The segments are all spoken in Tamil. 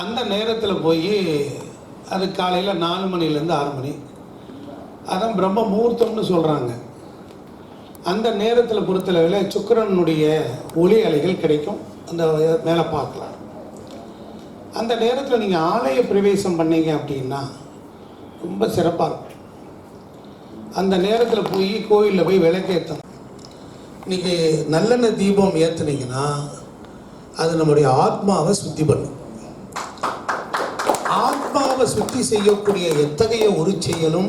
அந்த நேரத்தில் போய் அது காலையில் நாலு மணிலேருந்து ஆறு மணி. அதான் பிரம்ம முகூர்த்தம்னு சொல்கிறாங்க அந்த நேரத்தில் பொறுத்தளவில் சுக்கரனுடைய ஒளி அலைகள் கிடைக்கும். அந்த மேலே பார்க்கலாம். அந்த நேரத்தில் நீங்கள் ஆலய பிரவேசம் பண்ணீங்க அப்படின்னா ரொம்ப சிறப்பாக இருக்கும். அந்த நேரத்தில் போய் கோயிலில் போய் விளக்கேற்றணும் இன்றைக்கி நல்லெண்ணெய் தீபம் ஏற்றுனீங்கன்னா அது நம்முடைய ஆத்மாவை சுத்தி பண்ணும். ஆத்மாவை சுத்தி செய்யக்கூடிய எத்தகைய ஒரு செயலும்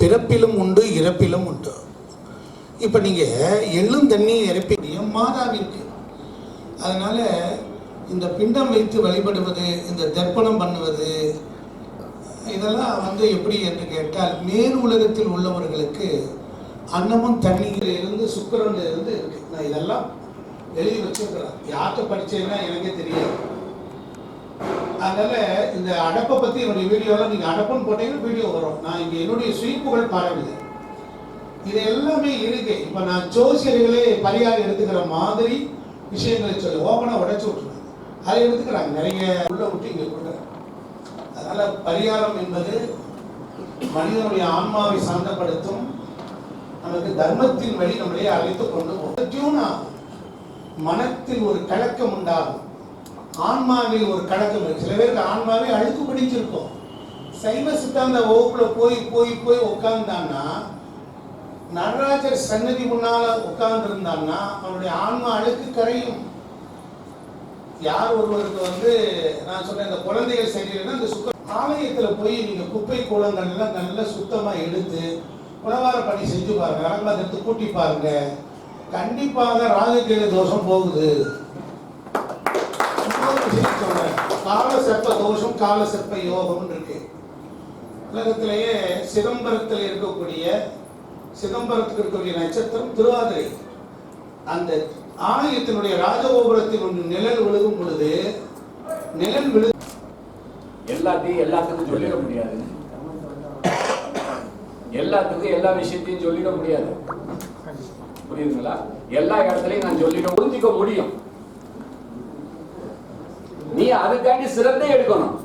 பிறப்பிலும் உண்டு இறப்பிலும் உண்டு. இப்போ நீங்கள் எள்ளும் தண்ணியை இறப்பிய மாதாவிற்கு அதனால் இந்த பிண்டம் வைத்து வழிபடுவது இந்த தர்ப்பணம் பண்ணுவது இதெல்லாம் வந்து எப்படி என்று கேட்டால் மேல் உலகத்தில் உள்ளவர்களுக்கு அன்னமும் தண்ணீரிலிருந்து இருந்து இருக்குது நான் இதெல்லாம் எழுதி வச்சிருக்கிறேன். யார்கிட்ட படித்தேன்னா எனக்கே தெரியாது. அதனால இந்த அடப்பை பற்றி என்னுடைய வீடியோவில் நீங்கள் அடப்புன்னு போட்டீங்கன்னா வீடியோ வரும். நான் இங்கே என்னுடைய சுயிப்புகள் பரவுது இது எல்லாமே இருக்கு. இப்போ நான் ஜோசியர்களே பரிகாரம் எடுத்துக்கிற மாதிரி விஷயங்களை சொல்லி. ஓபனா உடைச்சு விட்டுருவேன். அதை எடுத்துக்கிறாங்க. நிறைய உள்ள விட்டு இங்கே கொடுக்குறேன். அதனால் பரிகாரம் என்பது மனிதனுடைய ஆன்மாவை சாந்தப்படுத்தும் நமக்கு தர்மத்தின் வழி நம்மளே அழைத்து கொண்டு போகும். மனத்தில் ஒரு கலக்கம் உண்டாகும். ஆன்மாவில் ஒரு கலக்கம் சில பேருக்கு ஆன்மாவே அழுக்கு பிடிச்சிருக்கும். சைவ சித்தாந்த வகுப்புல போய் போய் போய் உட்கார்ந்தான்னா நடராஜர் சன்னதி முன்னால உட்கார்ந்து இருந்தான்னா அவனுடைய ஆன்மா அழுக்கு கரையும். யார் ஒருவருக்கு வந்து நான் சொன்னேன் இந்த குழந்தைகள் சரியில்லைன்னா இந்த சுத்த ஆலயத்துல போய் நீங்க குப்பை கூலங்கள் எல்லாம் நல்லா சுத்தமா எடுத்து உணவார பணி செஞ்சு பாருங்க விளக்கமாக எடுத்து கூட்டி பாருங்க. கண்டிப்பாக ராஜகீய தோஷம் போகுது. கால செப்ப தோஷம் கால செப்ப யோகம் இருக்கு உலகத்திலேயே சிதம்பரத்தில் இருக்கக்கூடிய சிதம்பரத்துக்கு இருக்கக்கூடிய நட்சத்திரம் திருவாதிரை. அந்த ஆலயத்தினுடைய ராஜகோபுரத்தின் ஒன்று நிழல் விழுகும் பொழுது நிழல் விழு எல்லாத்தையும் எல்லாத்துக்கும் சொல்லிட முடியாது. எல்லாத்துக்கும் எல்லா விஷயத்தையும் சொல்லிட முடியாது. புரியுதுங்களா? எல்லா இடத்துலையும் நான் சொல்லிட புரிஞ்சுக்க முடியும். நீ அதுக்காண்டி சிறந்தே எடுக்கணும்.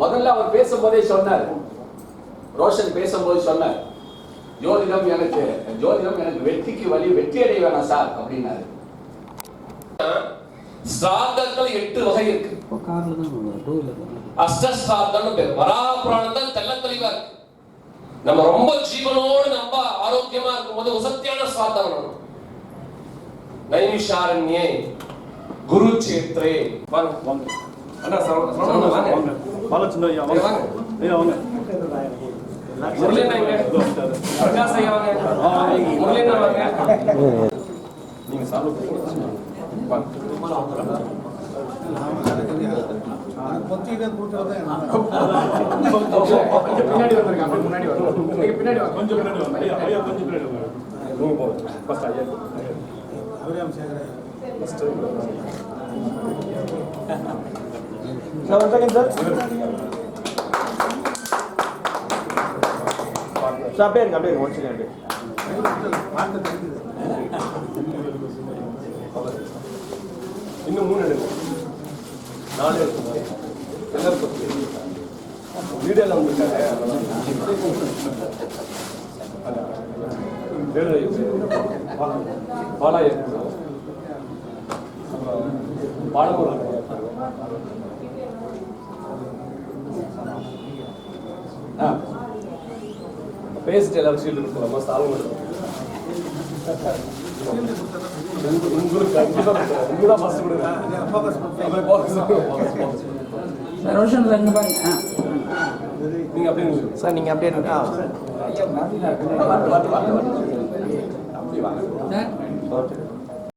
முதல்ல அவர் பேசும்போதே சொன்னார். ரோஷன் பேசும்போது சொன்னார். ஜோதிடம் எனக்கு ஜோதிடம் எனக்கு வெற்றிக்கு வழி வெற்றி அடைய வேணாம் சார் அப்படின்னாரு. ஸ்ராத்தங்கள் எட்டு வகை இருக்கு. அஷ்டஸ்ராத்தம்னு பேர். வராபுராணம் தெள்ள தெளிவா இருக்கு. நம்ம ரொம்ப ஜீவனோடு நம்ம ஆரோக்கியமா இருக்கும்போது உசத்தியான ஸ்ராத்தம் பண்ணணும் நைமிஷாரண்யே குருச்சேத்ரே. வாங்க வாங்க. அண்ணா சரவண சரவண வாங்க. ஐயா வாங்க, வாங்க. ஐயா வாங்க? பிரகாஷ் ஐயா வாங்க. நீங்க பின்னாடி முன்னாடி பின்னாடி கொஞ்சம் பின்னாடி கொஞ்சம் பின்னாடி ஃபர்ஸ்ட் ஐயா ஃபர்ஸ்ட் சார் அப்படியே இருக்கு அப்படியே ஒன் செகண்ட் இன்னும் மூணு எடுங்க. நாலு எடுங்க. எல்லாரும் வந்துருக்காங்க பாலாய பாலமுருகன் ஆ பேசிட்டு எல்லாரும் ஷீல்டு கொடுக்கலாமா சால்வ் சார். நீங்க அப்படியே வாட்டு. அப்படி வாங்க